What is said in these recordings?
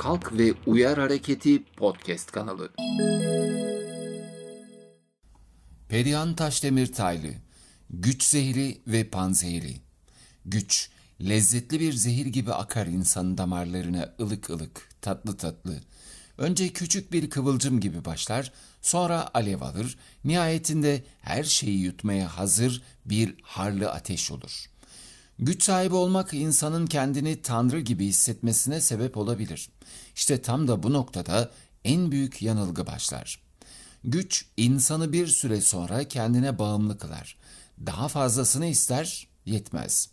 Kalk ve Uyar Hareketi podcast kanalı. Perihan Taşdemir Taylı Güç zehri ve panzehiri Güç, lezzetli bir zehir gibi akar insanın damarlarına ılık ılık, tatlı tatlı. Önce küçük bir kıvılcım gibi başlar, sonra alev alır, nihayetinde her şeyi yutmaya hazır bir harlı ateş olur. Güç sahibi olmak insanın kendini tanrı gibi hissetmesine sebep olabilir. İşte tam da bu noktada en büyük yanılgı başlar. Güç insanı bir süre sonra kendine bağımlı kılar. Daha fazlasını ister, yetmez.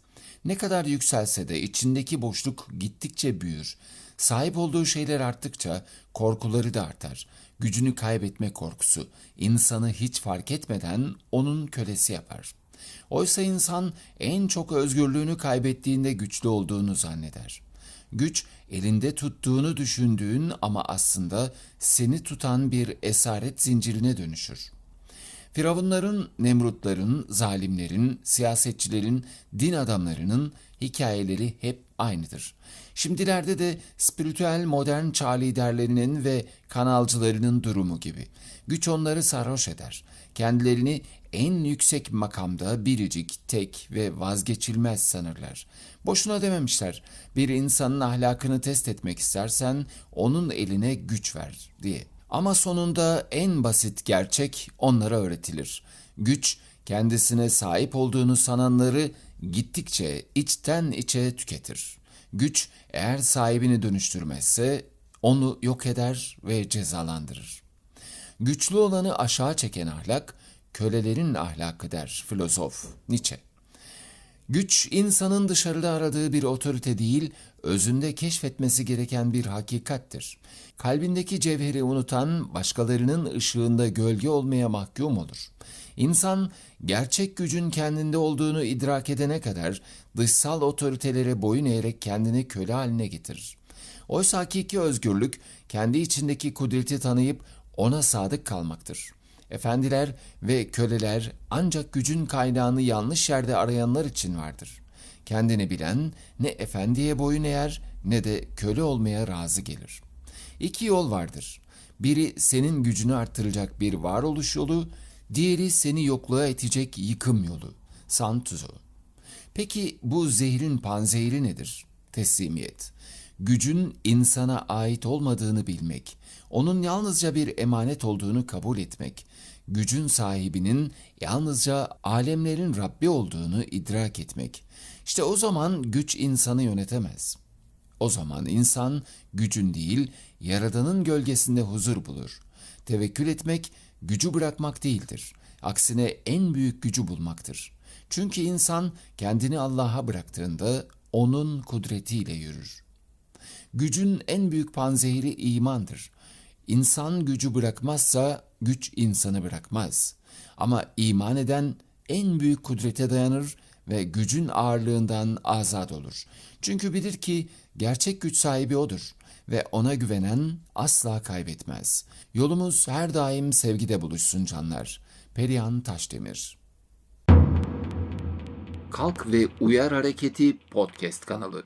Ne kadar yükselse de içindeki boşluk gittikçe büyür. Sahip olduğu şeyler arttıkça korkuları da artar. Gücünü kaybetme korkusu insanı hiç fark etmeden onun kölesi yapar. Oysa insan en çok özgürlüğünü kaybettiğinde güçlü olduğunu zanneder. Güç elinde tuttuğunu düşündüğün ama aslında seni tutan bir esaret zincirine dönüşür. Firavunların, Nemrutların, zalimlerin, siyasetçilerin, din adamlarının hikayeleri hep aynıdır. Şimdilerde de spiritüel modern çağ liderlerinin ve kanalcılarının durumu gibi. Güç onları sarhoş eder. Kendilerini en yüksek makamda biricik, tek ve vazgeçilmez sanırlar. Boşuna dememişler. Bir insanın ahlakını test etmek istersen onun eline güç ver diye. Ama sonunda en basit gerçek onlara öğretilir. Güç kendisine sahip olduğunu sananları gittikçe içten içe tüketir. Güç eğer sahibini dönüştürmezse onu yok eder ve cezalandırır. Güçlü olanı aşağı çeken ahlak kölelerin ahlakı der filozof Nietzsche. Güç insanın dışarıda aradığı bir otorite değil, özünde keşfetmesi gereken bir hakikattir. Kalbindeki cevheri unutan başkalarının ışığında gölge olmaya mahkum olur. İnsan gerçek gücün kendinde olduğunu idrak edene kadar dışsal otoritelere boyun eğerek kendini köle haline getirir. Oysa hakiki özgürlük kendi içindeki kudreti tanıyıp ona sadık kalmaktır. Efendiler ve köleler ancak gücün kaynağını yanlış yerde arayanlar için vardır. Kendini bilen ne efendiye boyun eğer ne de köle olmaya razı gelir. İki yol vardır. Biri senin gücünü arttıracak bir varoluş yolu, diğeri seni yokluğa itecek yıkım yolu. Santuzo. Peki bu zehrin panzehri nedir? Teslimiyet. Gücün insana ait olmadığını bilmek, onun yalnızca bir emanet olduğunu kabul etmek, gücün sahibinin yalnızca alemlerin Rabbi olduğunu idrak etmek. İşte o zaman güç insanı yönetemez. O zaman insan gücün değil, Yaradan'ın gölgesinde huzur bulur. Tevekkül etmek gücü bırakmak değildir. Aksine en büyük gücü bulmaktır. Çünkü insan kendini Allah'a bıraktığında onun kudretiyle yürür. Gücün en büyük panzehiri imandır. İnsan gücü bırakmazsa güç insanı bırakmaz. Ama iman eden en büyük kudrete dayanır ve gücün ağırlığından azat olur. Çünkü bilir ki gerçek güç sahibi odur ve ona güvenen asla kaybetmez. Yolumuz her daim sevgide buluşsun canlar. Perihan Taşdemir Kalk ve Uyar Hareketi podcast kanalı.